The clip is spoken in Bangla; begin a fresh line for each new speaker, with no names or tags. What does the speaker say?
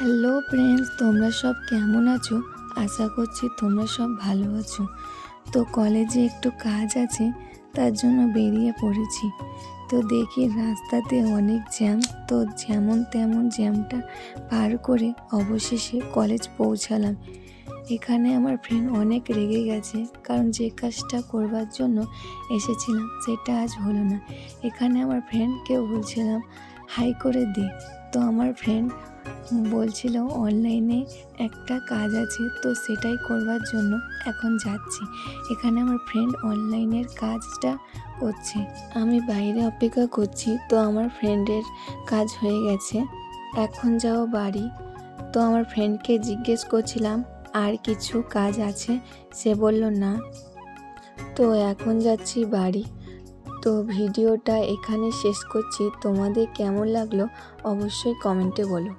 হ্যালো ফ্রেন্ডস তোমরা সব কেমন আছো? আশা করছি তোমরা সব ভালো আছো। তো কলেজে একটু কাজ আছে, তার জন্য বেরিয়ে পড়েছি। তো দেখি রাস্তাতে অনেক জ্যাম, তো যেমন তেমন জ্যামটা পার করে অবশেষে কলেজ পৌঁছালাম। এখানে আমার ফ্রেন্ড অনেক রেগে গেছে, কারণ যে কাজটা করবার জন্য এসেছিলাম, সেটা আজ হলো না। এখানে আমার ফ্রেন্ডকে বলছিলাম, হাই করে দে। তো আমার ফ্রেন্ড বলছিল অনলাইনে একটা কাজ আছে, তো সেটাই করবার জন্য এখন যাচ্ছি। এখানে আমার ফ্রেন্ড অনলাইনের কাজটা করছে। আমি বাইরে অপেক্ষা করছি, তো আমার ফ্রেন্ডের কাজ হয়ে গেছে। এখন যাও বাড়ি। তো আমার ফ্রেন্ডকে জিজ্ঞেস করছিলাম, আর কিছু কাজ আছে? সে বলল, না। তো এখন যাচ্ছি বাড়ি। তো ভিডিওটা এখানে শেষ করছি। তোমাদের কেমন লাগল অবশ্যই কমেন্টে বলো।